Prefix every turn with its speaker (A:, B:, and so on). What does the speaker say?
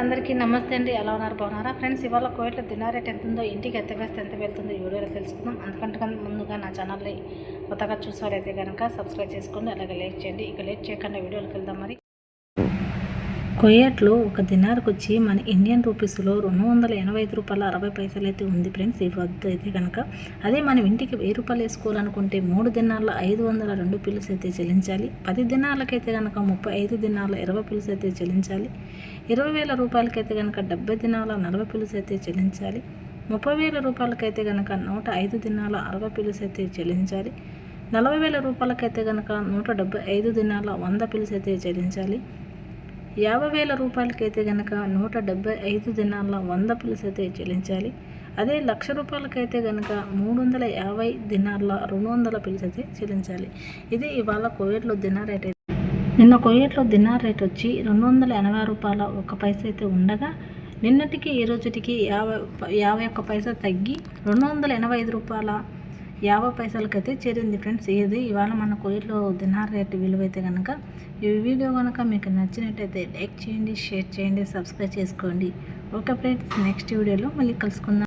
A: అందరికీ నమస్తే అండి. ఎలా ఉన్నారు? బాగున్నారా? ఫ్రెండ్స్ ఇవాళ కోయిట్లో దినార్ రేట్ ఎంత ఉందో ఇంటికి ఎత్తవేస్తే ఎంత వెళ్తుందో ఈ వీడియోలో తెలుసుకుందాం. అందుకంటే ముందుగా నా ఛానల్ని కొత్తగా చూసేవారైతే కనుక సబ్స్క్రైబ్ చేసుకోండి అలాగే లైక్ చేయండి. ఇక లేట్ చేయకుండా వీడియోలకు వెళ్దాం మరి. కొయ్యట్లు ఒక దినార్కి వచ్చి మన ఇండియన్ రూపీస్లో రెండు వందల ఎనభై ఐదు రూపాయల అరవై పైసలు అయితే ఉంది ఫ్రెండ్స్ ఈ వద్ద అయితే కనుక అదే మనం ఇంటికి వెయ్యి రూపాయలు వేసుకోవాలనుకుంటే మూడు దినాల ఐదు వందల రెండు పిల్స్ అయితే చెల్లించాలి. పది దినాలకైతే కనుక ముప్పై ఐదు దినాల ఇరవై పిల్స్ అయితే చెల్లించాలి. ఇరవై వేల రూపాయలకైతే కనుక డెబ్బై దినాల నలభై పిల్స్ అయితే చెల్లించాలి. ముప్పై వేల రూపాయలకైతే కనుక నూట ఐదు దినాల అరవై పిల్స్ అయితే చెల్లించాలి. నలభై వేల రూపాయలకైతే కనుక నూట డెబ్బై ఐదు దినాల వంద పిల్స్ అయితే చెల్లించాలి. యాభై వేల రూపాయలకైతే కనుక నూట డెబ్బై ఐదు దినాల్లో వంద పిల్స్ అయితే చెల్లించాలి. అదే లక్ష రూపాయలకైతే కనుక మూడు వందల యాభై దినాల్లో రెండు వందల పిల్స్ అయితే చెల్లించాలి. ఇది ఇవాళ కోవిడ్లో దినార్ రేట్ అయితే. నిన్న కోవిడ్లో దినార్ రేట్ వచ్చి రెండు వందల ఎనభై రూపాయల ఒక పైస అయితే ఉండగా నిన్నటికి ఈ రోజుటికి యాభై యాభై ఒక్క పైసా తగ్గి రెండు వందల ఎనభై ఐదు రూపాయల యాభై పైసలకైతే చేరింది ఫ్రెండ్స్. ఇది ఇవాళ మన కోయిట్లో దినార్ విలువ విలువైతే కనుక ఈ వీడియో కనుక మీకు నచ్చినట్టయితే లైక్ చేయండి షేర్ చేయండి సబ్స్క్రైబ్ చేసుకోండి. ఓకే ఫ్రెండ్స్ నెక్స్ట్ వీడియోలో మళ్ళీ కలుసుకుందాం.